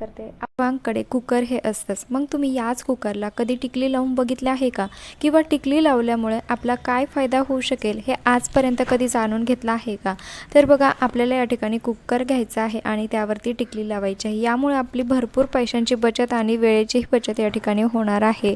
करते. आपणकडे कुकर हे असतंच. मग तुम्ही याच कुकरला कधी टिकली लावून बघितले आहे का? किंवा टिकली लावल्यामुळे आपला काय फायदा होऊ शकेल हे आजपर्यंत कधी जाणून घेतलं आहे का? तर बघा आपल्याला या ठिकाणी कुकर घ्यायचा आहे आणि त्यावरती टिकली लावायची आहे. यामुळे आपली भरपूर पैशांची बचत आणि वेळेचीही बचत या ठिकाणी होणार आहे.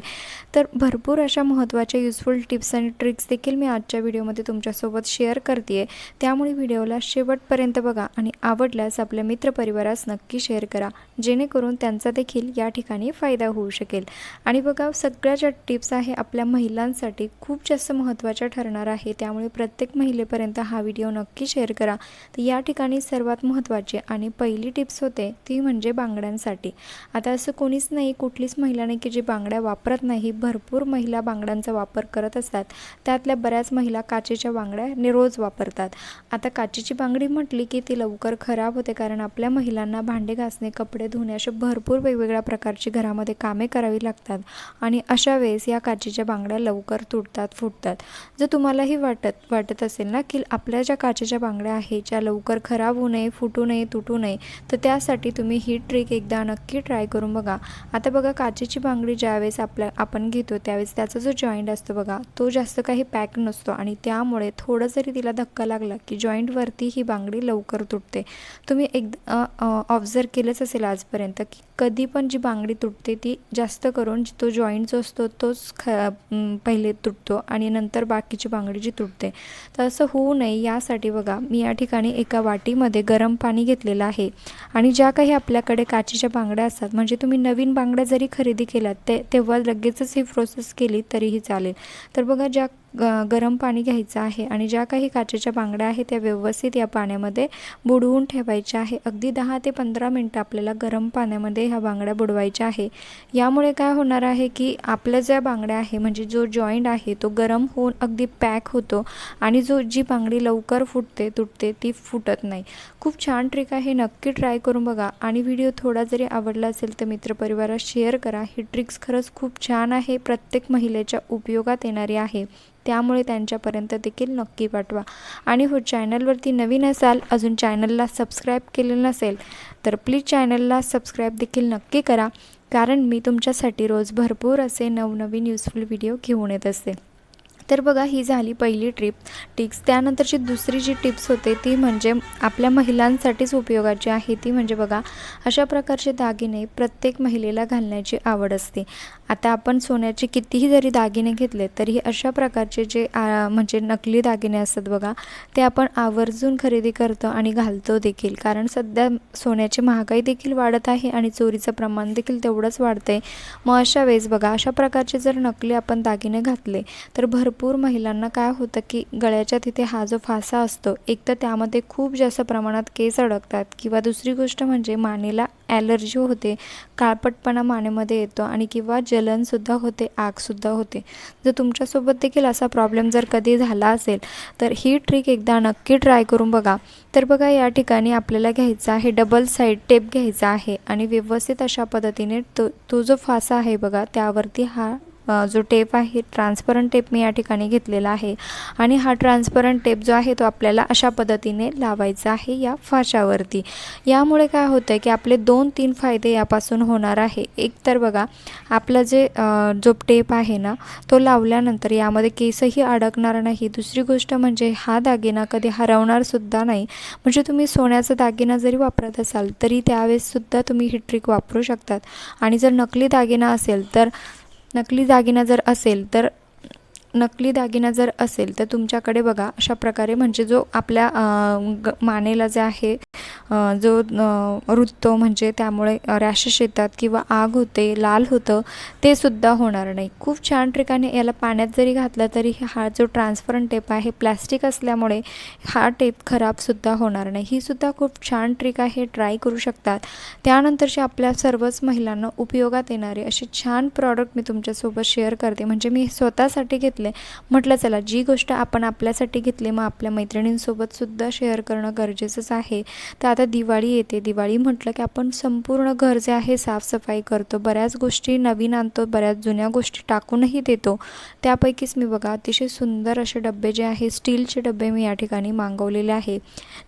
तर भरपूर अशा महत्त्वाच्या युजफुल टिप्स आणि ट्रिक्स देखील मी आजच्या व्हिडिओमध्ये तुमच्यासोबत शेअर करते आहे त्यामुळे व्हिडिओला शेवटपर्यंत बघा आणि आवडल्यास आपल्या मित्रपरिवारास नक्की शेअर करा. जेणेकरून त्यांचा देखील या ठिकाणी फायदा होऊ शकेल. आणि बघा सगळ्या ज्या टिप्स आहे आपल्या महिलांसाठी खूप जास्त महत्त्वाच्या ठरणार आहे. त्यामुळे प्रत्येक महिलेपर्यंत हा व्हिडिओ नक्की शेअर करा. तर या ठिकाणी सर्वात महत्त्वाची आणि पहिली टिप्स होते ती म्हणजे बांगड्यांसाठी. आता असं कोणीच नाही कुठलीच महिला नाही की जी बांगड्या वापरत नाही. भरपूर महिला बांगड्यांचा वापर करत असतात. त्यातल्या बऱ्याच महिला काचेच्या बांगड्या नि रोज वापरतात. आता काचेची बांगडी म्हटली की ती लवकर खराब होते कारण आपल्या महिलांना भांडे घासणे कपडे धुणे असे भरपूर वेगवेगळ्या प्रकारची घरामध्ये कामे करावी लागतात आणि अशा वेळेस या काचेच्या बांगड्या लवकर तुटतात फुटतात. जर तुम्हालाही वाटत वाटत असेल ना की आपल्या ज्या काचेच्या बांगड्या आहेत ज्या लवकर खराब होऊ नये फुटू नये तुटू नये तर त्यासाठी तुम्ही ही ट्रिक एकदा नक्की ट्राय करून बघा. आता बघा काचेची बांगडी ज्यावेळेस आपल्या आपण घेतो त्यावेळेस त्याचा जो जॉईंट असतो बघा तो जास्त काही पॅक नसतो आणि त्यामुळे थोडं जरी तिला धक्का लागला की जॉईंटवरती ही बांगडी लवकर तुटते. तुम्ही एक ऑब्झर्व केलंच असेल आजपर्यंत की कधी पण जी बांगडी तुटते ती जास्त करून तो जॉईंट जो असतो तोच ख पहिले तुटतो आणि नंतर बाकीची बांगडी जी तुटते. तर असं होऊ नये यासाठी बघा मी या ठिकाणी एका वाटीमध्ये गरम पाणी घेतलेलं आहे. आणि ज्या काही आपल्याकडे काचेच्या बांगड्या असतात म्हणजे तुम्ही नवीन बांगड्या जरी खरेदी केल्यात ते तेव्हा लगेचच ही प्रोसेस केली तरीही चालेल. तर बघा ज्या ग गरम पाणी घ्यायचं आहे आणि ज्या काही काचेच्या बांगड्या आहेत त्या व्यवस्थित या पाण्यामध्ये बुडवून ठेवायच्या आहे. अगदी दहा ते पंधरा मिनटं आपल्याला गरम पाण्यामध्ये ह्या बांगड्या बुडवायच्या आहे. यामुळे काय होणार आहे की आपल्या ज्या बांगड्या आहे म्हणजे जो जॉईंट आहे तो गरम होऊन अगदी पॅक होतो आणि जो जी बांगडी लवकर फुटते तुटते ती फुटत नाही. खूप छान ट्रिक आहे नक्की ट्राय करून बघा. आणि व्हिडिओ थोडा जरी आवडला असेल तर मित्रपरिवारात शेअर करा. ही ट्रिक्स खरंच खूप छान आहे. प्रत्येक महिलेच्या उपयोगात येणारी आहे. त्यामुळे त्यांच्यापर्यंत देखील नक्की पाठवा. आणि हो चॅनलवरती नवीन असाल अजून चॅनलला सबस्क्राईब केलेलं नसेल तर प्लीज चॅनलला सबस्क्राईब देखील नक्की करा. कारण मी तुमच्यासाठी रोज भरपूर असे नवनवीन युजफुल व्हिडिओ घेऊन येत असते. तर बघा ही झाली पहिली ट्रिप टिप्स त्यानंतरची दुसरी जी टिप्स होते ती म्हणजे आपल्या महिलांसाठीच उपयोगाची आहे ती म्हणजे बघा अशा प्रकारचे दागिने प्रत्येक महिलेला घालण्याची आवड असते. आता आपण सोन्याचे कितीही जरी दागिने घेतले तरी अशा प्रकारचे जे आ, म्हणजे नकली दागिने असतात बघा ते आपण आवर्जून खरेदी करतो आणि घालतो देखील. कारण सध्या सोन्याची महागाई देखील वाढत आहे आणि चोरीचं प्रमाण देखील तेवढंच वाढतं आहे मग अशा वेळेस बघा अशा प्रकारचे जर नकली आपण दागिने घातले तर भरपूर भरपूर महिलांना काय होतं की गळ्याच्या तिथे हा जो फासा असतो एक तर त्यामध्ये खूप जास्त प्रमाणात केस अडकतात किंवा दुसरी गोष्ट म्हणजे मानेला ॲलर्जी होते काळपटपणा मानेमध्ये येतो आणि किंवा जलनसुद्धा होते आगसुद्धा होते. जर तुमच्यासोबत देखील असा प्रॉब्लेम जर कधी झाला असेल तर ही ट्रिक एकदा नक्की ट्राय करून बघा. तर बघा या ठिकाणी आपल्याला घ्यायचा आहे डबल साईड टेप घ्यायचा आहे आणि व्यवस्थित अशा पद्धतीने तो तो जो फासा आहे बघा त्यावरती हा जो टेप आहे ट्रान्सपरंट टेप मी या ठिकाणी घेतलेला आहे. आणि हा ट्रान्सपरंट टेप जो आहे तो आपल्याला अशा पद्धतीने लावायचा आहे या फाशावरती यामुळे काय होतं आहे की आपले दोन तीन फायदे यापासून होणार आहे. एक तर बघा आपलं जे जो टेप आहे ना तो लावल्यानंतर यामध्ये केसही अडकणार नाही. दुसरी गोष्ट म्हणजे हा दागिना कधी हरवणारसुद्धा नाही. म्हणजे तुम्ही सोन्याचा दागिना जरी वापरत असाल तरी त्यावेळेससुद्धा तुम्ही ही ट्रिक वापरू शकतात. आणि जर नकली दागिना असेल तर नकली दागिना जर असेल तर नकली दागिना जर असेल तर तुमच्याकडे बघा अशा प्रकारे म्हणजे जो आपल्या ग मानेला जे आहे जो रुततो म्हणजे त्यामुळे रॅशेस येतात किंवा आग होते लाल होतं ते सुद्धा होणार नाही. खूप छान ट्रिकाने याला पाण्यात जरी घातलं तरी हा जो ट्रान्सपरंट टेप आहे प्लॅस्टिक असल्यामुळे हा टेप खराबसुद्धा होणार नाही. ही सुद्धा खूप छान ट्रिक आहे ट्राय करू शकतात. त्यानंतरचे आपल्या सर्वच महिलांना उपयोगात येणारे असे छान प्रॉडक्ट मी तुमच्यासोबत शेअर करते. म्हणजे मी स्वतःसाठी घेतले. म्हटलं चला जी गोष्ट आपण आपल्यासाठी घेतली मग आपल्या मैत्रिणींसोबत सुद्धा शेअर करणं गरजेचंच आहे. तर आता दिवाळी येते. दिवाळी म्हटलं की आपण संपूर्ण घर जे आहे साफसफाई करतो. बऱ्याच गोष्टी नवीन आणतो बऱ्याच जुन्या गोष्टी टाकूनही देतो. त्यापैकीच मी बघा अतिशय सुंदर असे डबे जे आहे स्टीलचे डबे मी या ठिकाणी मागवलेले आहे.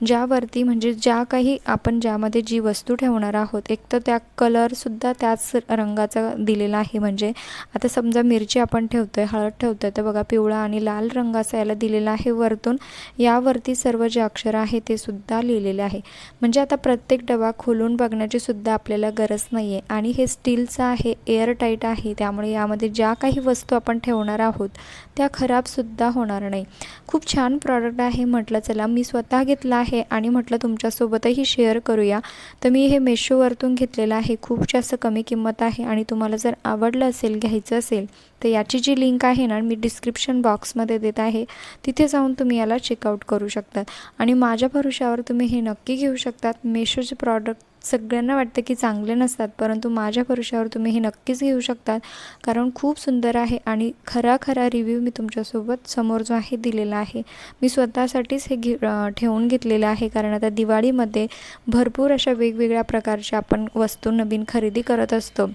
ज्यावरती म्हणजे ज्या काही आपण ज्यामध्ये जी वस्तू ठेवणार आहोत एक तर त्या कलरसुद्धा त्याच रंगाचा दिलेला आहे. म्हणजे आता समजा मिरची आपण ठेवतो आहे हळद ठेवतो आहे तर बघा पिवळा आणि लाल रंगाचा याला दिलेला आहे वरतून. यावरती सर्व जे अक्षर आहे ते सुद्धा लिहिलेले आहे. म्हणजे आता प्रत्येक डबा खोलून बघण्याची सुद्धा आपल्याला गरज नाही आहे आणि हे स्टीलचं आहे एअरटाईट आहे त्यामुळे यामध्ये ज्या काही वस्तू आपण ठेवणार आहोत त्या खराबसुद्धा होणार नाही. खूप छान प्रॉडक्ट आहे म्हटलं चला मी स्वतः घेतला आहे आणि म्हटलं तुमच्यासोबतही शेअर करूया. तर मी हे मेशोवरतून घेतलेलं आहे खूप जास्त कमी किंमत आहे आणि तुम्हाला जर आवडलं असेल घ्यायचं असेल तर याची जी लिंक आहे ना मी डिस्क्रिप्शन बॉक्समध्ये देत आहे. तिथे जाऊन तुम्ही याला चेकआउट करू शकतात आणि माझ्या भरोशावर तुम्ही हे नक्की घेऊ शकतात. मेशोचे प्रॉडक्ट सगळ्यांना वाटतं की चांगले नसतात परंतु माझ्या भरोशावर तुम्ही हे नक्कीच घेऊ शकतात. कारण खूप सुंदर आहे आणि खरा खरा रिव्ह्यू मी तुमच्यासोबत समोर जो आहे दिलेला आहे. मी स्वतःसाठीच हे घे ठेवून घेतलेलं आहे. कारण आता दिवाळीमध्ये भरपूर अशा वेगवेगळ्या प्रकारच्या आपण वस्तू नवीन खरेदी करत असतो.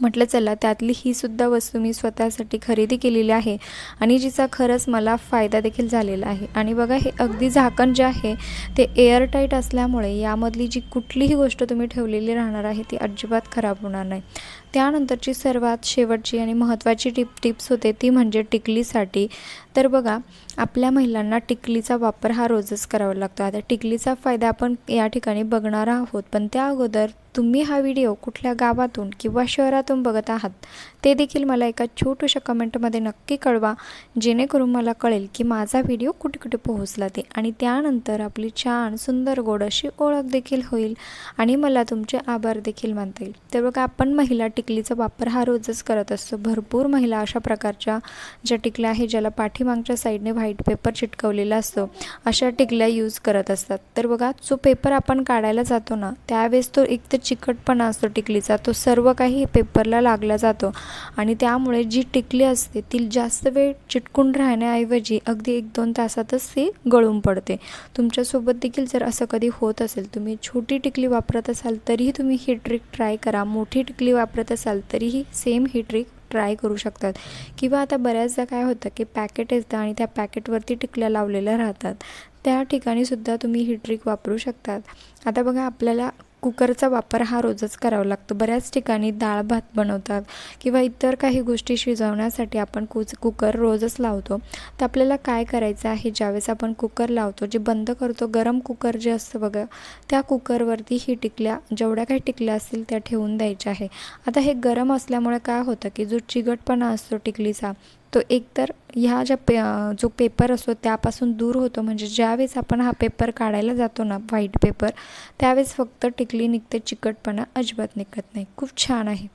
म्हटलं चला त्यातली ही सुद्धा वस्तू मी स्वतःसाठी खरेदी केलेली आहे आणि जिचा खरंच मला फायदा देखील झालेला आहे. आणि बघा हे अगदी झाकण जे आहे ते एअरटाईट असल्यामुळे यामधली जी कुठलीही गोष्ट तुम्ही ठेवलेली राहणार आहे ती अजिबात खराब होणार नाही. त्यानंतरची सर्वात शेवटची आणि महत्त्वाची टिप टिप्स होते ती म्हणजे टिकलीसाठी. तर बघा आपल्या महिलांना टिकलीचा वापर हा रोजच करावा लागतो. आता टिकलीचा फायदा आपण या ठिकाणी बघणार आहोत. पण त्या अगोदर तुम्ही हा व्हिडिओ कुठल्या गावातून किंवा शहरातून बघत आहात ते देखील मला एका छोट्याशा कमेंटमध्ये नक्की कळवा जेणेकरून मला कळेल की माझा व्हिडिओ कुठे कुठे पोहोचला ते. आणि त्यानंतर आपली छान सुंदर गोड अशी ओळख देखील होईल आणि मला तुमचे आभार देखील मानता येईल. तर बघा आपण महिला टिकलीचा वापर हा रोजच करत असतो. भरपूर महिला अशा प्रकारच्या ज्या टिकल्या आहे ज्याला पाठीमागच्या साईडने व्हाईट पेपर चिटकवलेला असतो अशा टिकल्या यूज करत असतात. तर बघा जो पेपर आपण काढायला जातो ना त्यावेळेस तो एक तर चिकटपणा असतो टिकलीचा तो सर्व काही पेपरला लागला जातो आणि त्यामुळे जी टिकली असते ती जास्त वेळ चिटकून राहण्याऐवजी अगदी एक दोन तासातच ती गळून पडते. तुमच्यासोबत देखील जर असं कधी होत असेल तुम्ही छोटी टिकली वापरत असाल तरीही तुम्ही ही ट्रिक ट्राय करा. मोठी टिकली वापरत असाल तरीही सेम ही ट्रिक ट्राय करू शकतात. किंवा आता बऱ्याचदा काय होतं की पॅकेट येतं आणि त्या पॅकेटवरती टिकल्या लावलेल्या राहतात. त्या ठिकाणीसुद्धा तुम्ही ही ट्रिक वापरू शकतात. आता बघा आपल्याला कुकरचा वापर हा रोजच करावा लागतो. बऱ्याच ठिकाणी डाळ भात बनवतात किंवा इतर काही गोष्टी शिजवण्यासाठी आपण कुच कुकर रोजच लावतो. तर आपल्याला काय करायचं आहे? ज्यावेळेस आपण कुकर लावतो जे बंद करतो गरम कुकर जे असतं बघा त्या कुकरवरती ही टिकल्या जेवढ्या काही टिकल्या असतील त्या ठेवून द्यायच्या आहे. आता हे गरम असल्यामुळे काय होतं की जो चिगटपणा असतो टिकलीचा तो एकतर ह्या ज्या पे जो पेपर असतो त्यापासून दूर होतो. म्हणजे ज्यावेळेस आपण हा पेपर काढायला जातो ना व्हाईट पेपर त्यावेळेस फक्त टिकली निघते चिकटपणा अजिबात निघत नाही. खूप छान आहे.